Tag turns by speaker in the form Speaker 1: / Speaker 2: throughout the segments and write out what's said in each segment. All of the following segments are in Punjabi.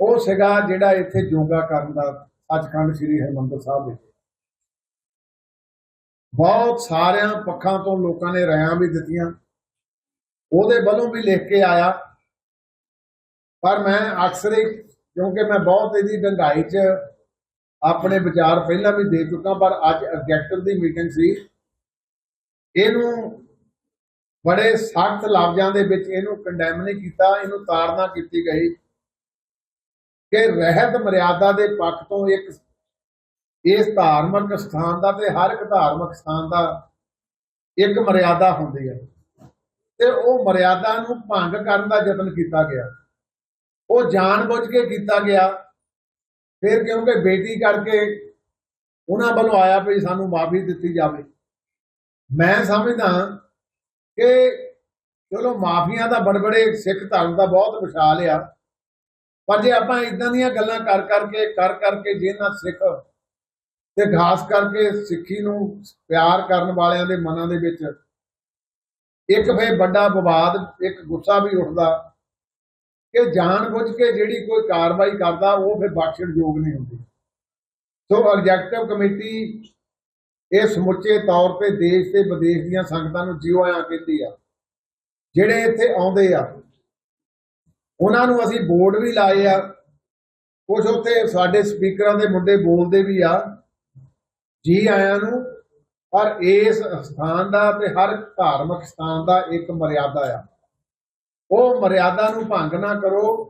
Speaker 1: ਉਹ ਸੀਗਾ ਜਿਹੜਾ ਇੱਥੇ ਯੋਗਾ ਕਰਨ ਦਾ ਸੱਚਖੰਡ ਸ੍ਰੀ ਹਰਿਮੰਦਰ ਸਾਹਿਬ ਵਿੱਚ ਬਹੁਤ ਸਾਰਿਆਂ ਪੱਖਾਂ ਤੋਂ ਲੋਕਾਂ ਨੇ ਰਾਇਆਂ ਵੀ ਦਿੱਤੀਆਂ। ਉਹਦੇ ਵੱਲੋਂ ਵੀ ਲਿਖ ਕੇ ਆਇਆ। ਪਰ ਮੈਂ ਅਕਸਰ ਹੀ, ਕਿਉਂਕਿ ਮੈਂ ਬਹੁਤ ਇਹਦੀ ਡੰਗਾਈ 'ਚ ਆਪਣੇ ਵਿਚਾਰ ਪਹਿਲਾਂ ਵੀ ਦੇ ਚੁੱਕਾ, ਪਰ ਅੱਜ ਐਗਜੈਕਟਿਵ ਦੀ ਮੀਟਿੰਗ ਸੀ। ਇਹਨੂੰ ਬੜੇ ਸਖਤ ਲਫ਼ਜ਼ਾਂ ਦੇ ਵਿੱਚ ਇਹਨੂੰ ਕੰਡੈਮ ਨਹੀਂ ਕੀਤਾ, ਇਹਨੂੰ ਤਾੜਨਾ ਕੀਤੀ ਗਈ। ਕਿ ਰਹਿਤ ਮਰਿਆਦਾ ਦੇ ਪੱਖ ਤੋਂ ਇੱਕ ਇਸ ਧਾਰਮਿਕ ਸਥਾਨ ਦਾ ਤੇ ਹਰ ਇੱਕ ਧਾਰਮਿਕ ਸਥਾਨ ਦਾ ਇੱਕ ਮਰਿਆਦਾ ਹੁੰਦੀ ਹੈ। ਤੇ ਉਹ ਮਰਿਆਦਾ ਨੂੰ ਭੰਗ ਕਰਨ ਦਾ ਯਤਨ ਕੀਤਾ ਗਿਆ। ਉਹ ਜਾਣਬੁੱਝ ਕੇ ਕੀਤਾ ਗਿਆ। ਫਿਰ ਕਿਉਂਕਿ ਬੇਟੀ ਕਰਕੇ ਉਹਨਾਂ ਵੱਲੋਂ ਆਇਆ ਵੀ ਸਾਨੂੰ ਮਾਫੀ ਦਿੱਤੀ ਜਾਵੇ। ਮੈਂ ਸਮਝਦਾ ਕਿ ਚਲੋ ਮਾਫੀਆਂ ਦਾ ਬੜਬੜੇ ਸਿੱਖ ਧਰਮ ਦਾ ਬਹੁਤ ਵਿਸ਼ਾਲ ਆ। ਪਰ ਜੇ ਆਪਾਂ ਇਦਾਂ ਦੀਆਂ ਗੱਲਾਂ ਕਰ ਕਰਕੇ ਕਰ ਕਰਕੇ ਜਿਹਨਾਂ ਸਿੱਖ ਤੇ ਖਾਸ ਕਰਕੇ ਸਿੱਖੀ ਨੂੰ ਪਿਆਰ ਕਰਨ ਵਾਲਿਆਂ ਦੇ ਮਨਾਂ ਦੇ ਵਿੱਚ ਇੱਕ ਫੇ ਵੱਡਾ ਵਿਵਾਦ, ਇੱਕ ਗੁੱਸਾ ਵੀ ਉੱਠਦਾ ਕਿ ਜਾਣਬੁੱਝ ਕੇ ਜਿਹੜੀ ਕੋਈ ਕਾਰਵਾਈ ਕਰਦਾ, ਉਹ ਫਿਰ ਬਖਸ਼ਣਯੋਗ ਨਹੀਂ ਹੁੰਦੀ। ਸੋ ਐਗਜ਼ੈਕਟਿਵ ਕਮੇਟੀ ਇਹ ਸਮੁੱਚੇ ਤੌਰ ਤੇ ਦੇਸ਼ ਤੇ ਵਿਦੇਸ਼ ਦੀਆਂ ਸੰਗਤਾਂ ਨੂੰ ਜਿਉਂ ਆਇਆਂ ਕਹਿੰਦੀ ਆ, ਜਿਹੜੇ ਇੱਥੇ ਆਉਂਦੇ ਆ। ਉਹਨਾਂ ਨੂੰ ਅਸੀਂ ਬੋਰਡ ਵੀ ਲਾਏ ਆ। ਕੁਝ ਉੱਥੇ ਸਾਡੇ ਸਪੀਕਰਾਂ ਦੇ ਮੁੰਡੇ ਬੋਲਦੇ ਵੀ ਆ। ਜੀ ਆਇਆਂ ਨੂੰ, ਪਰ ਇਸ ਸਥਾਨ ਦਾ ਤੇ ਹਰ ਧਾਰਮਿਕ ਸਥਾਨ ਦਾ ਇੱਕ ਮਰਿਆਦਾ ਆ। ਉਹ ਮਰਿਆਦਾ ਨੂੰ ਭੰਗ ਨਾ ਕਰੋ,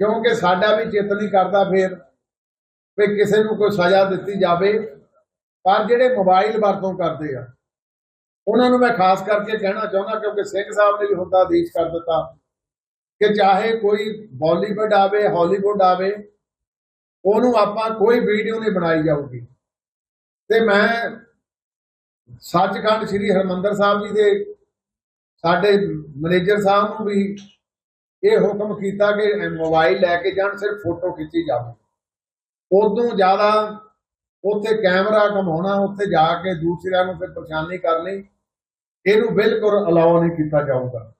Speaker 1: ਕਿਉਂਕਿ ਸਾਡਾ ਵੀ ਚਿੱਤ ਨਹੀਂ ਕਰਦਾ ਫੇਰ ਵੀ ਕਿਸੇ ਨੂੰ ਕੋਈ ਸਜ਼ਾ ਦਿੱਤੀ ਜਾਵੇ, ਪਰ ਜਿਹੜੇ ਮੋਬਾਈਲ ਵਰਤੋਂ ਕਰਦੇ ਆ, ਉਹਨਾਂ ਨੂੰ ਮੈਂ ਖਾਸ ਕਰਕੇ ਕਹਿਣਾ ਚਾਹੁੰਦਾ ਕਿਉਂਕਿ ਸਿੰਘ ਸਾਹਿਬ ਨੇ ਵੀ ਹੁੰਦਾ ਆਦੇਸ਼ ਕਰ ਦਿੱਤਾ। ਕਿ ਚਾਹੇ ਕੋਈ ਬਾਲੀਵੁੱਡ ਆਵੇ, ਹਾਲੀਵੁੱਡ ਆਵੇ, ਉਹਨੂੰ ਆਪਾਂ ਕੋਈ ਵੀਡੀਓ ਨਹੀਂ ਬਣਾਈ ਜਾਊਗੀ। ਤੇ ਮੈਂ ਸੱਚਖੰਡ ਸ੍ਰੀ ਹਰਮੰਦਰ ਸਾਹਿਬ ਜੀ ਦੇ, ਸਾਡੇ ਮੈਨੇਜਰ ਸਾਹਿਬ ਨੂੰ ਵੀ ਇਹ ਹੁਕਮ ਕੀਤਾ ਕਿ ਮੋਬਾਈਲ ਲੈ ਕੇ ਜਾਣ, ਸਿਰਫ ਫੋਟੋ ਖਿੱਚੀ ਜਾਵੇ। ਉਦੋਂ ਜ਼ਿਆਦਾ ਉੱਥੇ ਕੈਮਰਾ ਘਮਾਉਣਾ, ਉੱਥੇ ਜਾ ਕੇ ਦੂਸਰਿਆਂ ਨੂੰ ਫਿਰ ਪਰੇਸ਼ਾਨੀ ਕਰਨੀ, ਇਹਨੂੰ ਬਿਲਕੁਲ ਅਲਾਉ ਨਹੀਂ ਕੀਤਾ ਜਾਊਗਾ।